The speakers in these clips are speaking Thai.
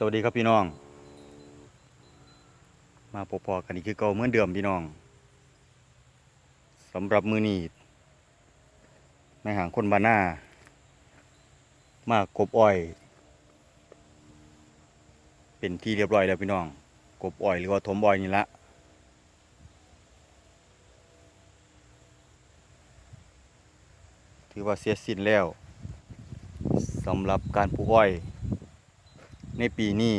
สวัสดีครับพี่น้อง มาพบพอกันอีกคือเก่าเหมือนเดิมพี่น้องสำหรับมือนี้ในหางคนบานหน้ามากบอ้อย เป็นที่เรียบร้อยแล้วพี่น้อง กบอ้อยหรือว่าถมอ้อยนี่ละถือว่าเสียสิ้นแล้วสำหรับการปลูกอ้อย ในปีนี้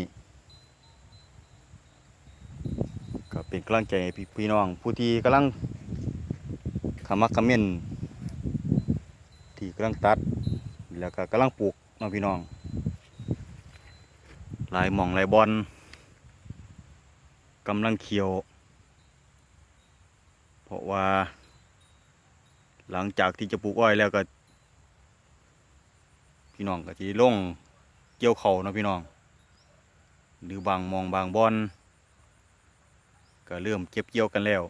ก็เป็นกำลังใจให้พี่พี่น้อง ผู้ที่กำลังขมักขม้นที่กำลังตัด แล้วก็กำลังปลูกน้องพี่น้องลายหม่องลายบอลกำลังเขียว เพราะว่า หลังจากที่จะปลูกอ้อยแล้วก็ พี่น้องก็จะลงเกี่ยวเขานะพี่น้อง หรือบางมองบางบอนก็เริ่มเก็บเกี่ยวกันแล้ว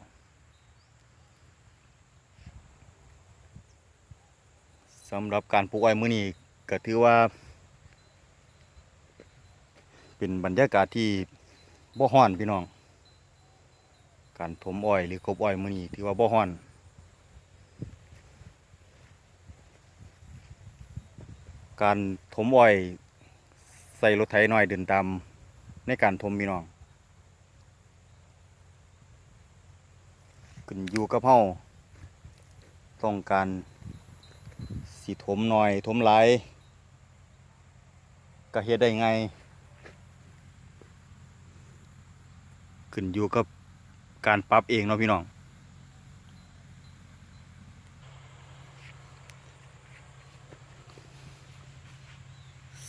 สำหรับการปลูกอ้อยมื้อนี้ก็ถือว่า เป็นบรรยากาศที่บ่ฮ้อนพี่น้อง การถมอ้อยหรือกบอ้อยมื้อนี้ถือว่าบ่ฮ้อนการถมอ้อยใส่รถไถน้อยเดินตาม ในการถมพี่น้องขึ้นอยู่กับเฮาต้องการสิถมหน่อยถมหลายก็เฮ็ดได้ไงขึ้นอยู่กับการปรับเองเนาะพี่น้อง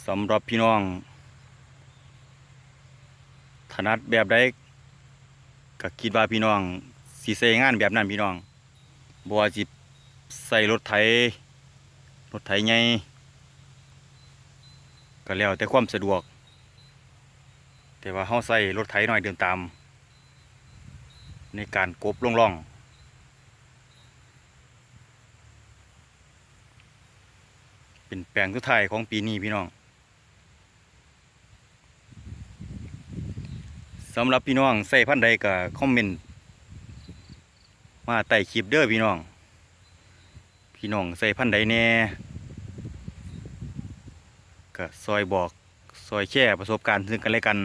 สำหรับพี่น้อง ถนัดแบบใดก็คิดว่าพี่น้องสิใช้งานแบบนั้นพี่น้องบ่ว่าสิใส่รถไถรถไถใหญ่ก็แล้วแต่ความสะดวก แต่ว่าเฮาใส่รถไถน้อยเดินตาม ในการกบลงร่องเป็นแปลงสุดท้ายของปีนี้พี่น้อง สำหรับพี่น้องใส่พันธุ์ใดก็คอมเมนต์มาใต้คลิปเด้อพี่น้อง พี่น้องใส่พันธุ์ใดแน่ก็ซอยบอกซอยแชร์ประสบการณ์ซึ่งกันและกัน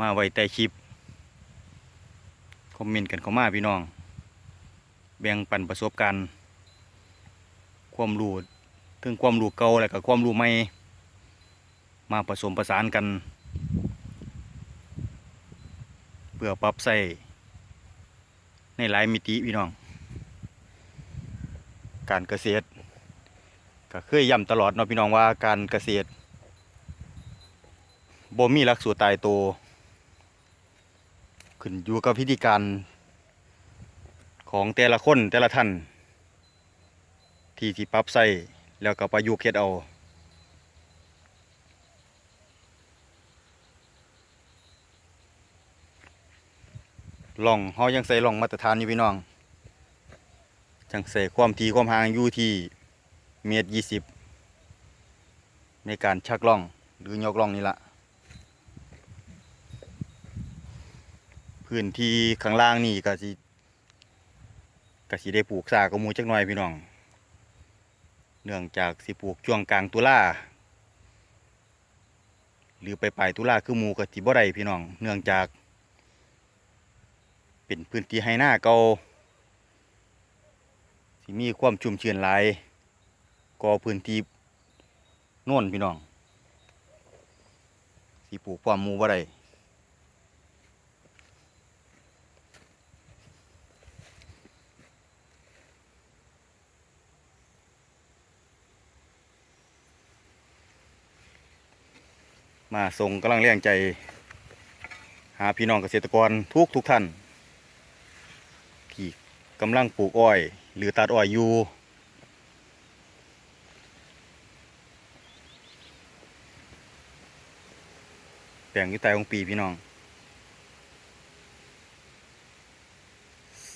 มาไว้ใต้คลิปคอมเมนต์กันเข้ามาพี่น้อง แบ่งปันประสบการณ์ ความรู้ถึงความรู้เก่าและก็ความรู้ใหม่มาผสมประสานกัน เพื่อปรับใส่ในหลายมิติพี่น้อง การเกษตร ก็เคยย้ำตลอดเนาะพี่น้องว่าการเกษตรบ่มีหลักสูตรตายตัวขึ้นอยู่กับพิธีการของแต่ละคนแต่ละท่าน ที่ที่ปรับใส่แล้วก็ประยุกต์เฮ็ดเอา ล่องเฮายังใส่ล่องมาตรฐานอยู่พี่น้อง จังใส่ความถี่ความห่างอยู่ที่เมตรยี่สิบในการชักล่องหรือยกล่องนี่ละพื้นที่ข้างล่างนี่ก็สิก็สิได้ปลูกสากระมูจักหน่อยพี่น้อง เนื่องจากสิปลูกช่วงกลางตุลาหรือไปปลายตุลาคือหมูก็สิบ่ได้พี่น้อง เนื่องจาก เป็นพื้นที่ให้หน้าเก่าที่มีความชุ่มชื้นหลายก็พื้นที่โน่นพี่น้องสิปลูกความมูบ่ได้มาส่งกำลังแรงใจ หาพี่น้องเกษตรกรทุกทุกท่าน กำลังปลูกอ้อย หรือตัดอ้อยอยู่แปลงที่ใต้ของปีพี่น้อง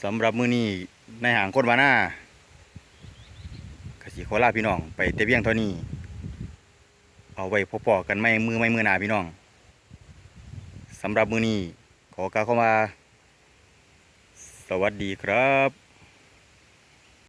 สำหรับมือนี้ในหางคนวาหน้ากสิขอลาพี่น้อง ไปแต่เพียงเท่านี้เอาเอาไว้พอๆกันไม่มือไม่มือหนาพี่น้องสำหรับมือนี้ขอกล่าวเข้ามา สวัสดีครับ